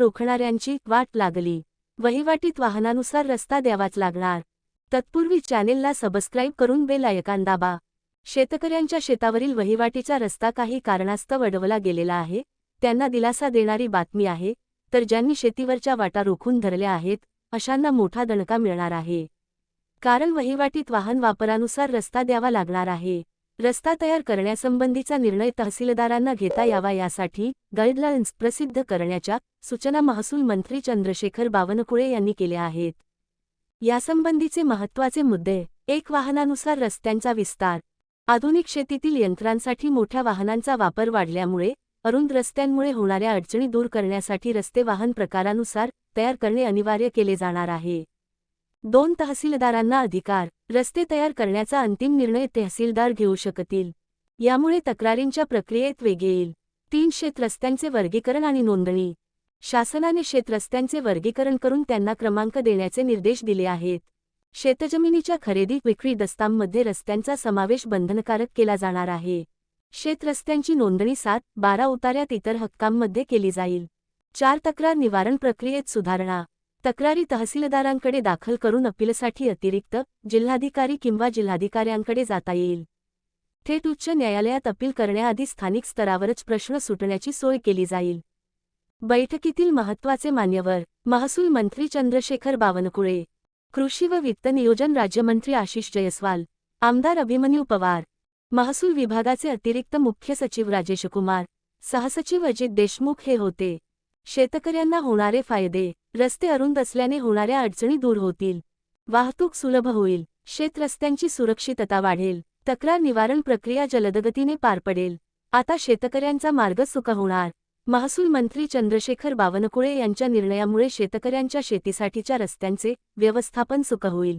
रोखणाऱ्यांची वाट लागली. वहिवाटीत वाहनानुसार रस्ता द्यावाच लागणार. तत्पूर्वी चॅनेलला सबस्क्राईब करून बेलायकान दाबा. शेतकऱ्यांच्या शेतावरील वहिवाटीचा रस्ता काही कारणास्तव अडवला गेलेला आहे. त्यांना दिलासा देणारी बातमी आहे. तर ज्यांनी शेतीवरच्या वाटा रोखून धरल्या आहेत अशांना मोठा दणका मिळणार आहे. कारण वहिवाटीत वाहन वापरानुसार रस्ता द्यावा लागणार आहे. रस्ता तयार करण्यासंबंधीचा निर्णय तहसीलदारांना घेता यावा यासाठी गाईडलाईन्स प्रसिद्ध करण्याच्या सूचना महसूल मंत्री चंद्रशेखर बावनकुळे यांनी केल्या आहेत. यासंबंधीचे महत्त्वाचे मुद्दे एक वाहनानुसार रस्त्यांचा विस्तार आधुनिक शेतीतील यंत्रांसाठी मोठ्या वाहनांचा वापर वाढल्यामुळे अरुंद रस्त्यांमुळे होणाऱ्या अडचणी दूर करण्यासाठी रस्ते वाहन प्रकारानुसार तयार करणे अनिवार्य केले जाणार आहे. दोन तहसीलदारांना अधिकार रस्ते तयार करण्याचा अंतिम निर्णय तहसीलदार घेऊ शकतील. यामुळे तक्रारींच्या प्रक्रियेत वेग येईल. तीन शेतरस्त्यांचे वर्गीकरण आणि नोंदणी. शासनाने शेतरस्त्यांचे वर्गीकरण करून त्यांना क्रमांक देण्याचे निर्देश दिले आहेत. शेतजमिनीच्या खरेदी विक्री दस्तांमध्ये रस्त्यांचा समावेश बंधनकारक केला जाणार आहे. शेतरस्त्यांची नोंदणी सात बारा उतार्यात इतर हक्कांमध्ये केली जाईल. चार तक्रार निवारण प्रक्रियेत सुधारणा. तक्रारी तहसीलदारांकडे दाखल करून अपीलसाठी अतिरिक्त जिल्हाधिकारी किंवा जिल्हाधिकाऱ्यांकडे जाता येईल. थेट उच्च न्यायालयात अपील करण्याआधी स्थानिक स्तरावरच प्रश्न सुटण्याची सोय केली जाईल. बैठकीतील महत्त्वाचे मान्यवर महसूल मंत्री चंद्रशेखर बावनकुळे कृषी व वित्त नियोजन राज्यमंत्री आशिष जयस्वाल आमदार अभिमन्यू पवार महसूल विभागाचे अतिरिक्त मुख्य सचिव राजेश कुमार सहसचिव अजित देशमुख हे होते. शेतकऱ्यांना होणारे फायदे रस्ते अरुंद असल्याने होणाऱ्या अडचणी दूर होतील. वाहतूक सुलभ होईल शेतरस्त्यांची सुरक्षितता वाढेल तक्रार निवारण प्रक्रिया जलदगतीने पार पडेल. आता शेतकऱ्यांचा मार्ग सुख होणार. महसूल मंत्री चंद्रशेखर बावनकुळे यांच्या निर्णयामुळे शेतकऱ्यांच्या शेतीसाठीच्या रस्त्यांचे व्यवस्थापन सुख होईल.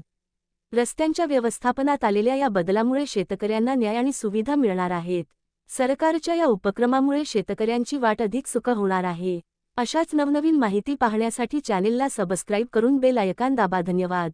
रस्त्यांच्या व्यवस्थापनात आलेल्या या बदलामुळे शेतकऱ्यांना न्याय आणि सुविधा मिळणार आहेत. सरकारच्या या उपक्रमामुळे शेतकऱ्यांची वाट अधिक सुख होणार आहे. अशाच नवनवीन माहिती पाहण्यासाठी चॅनेलला सबस्क्राईब करून बेल आयकान दाबा. धन्यवाद.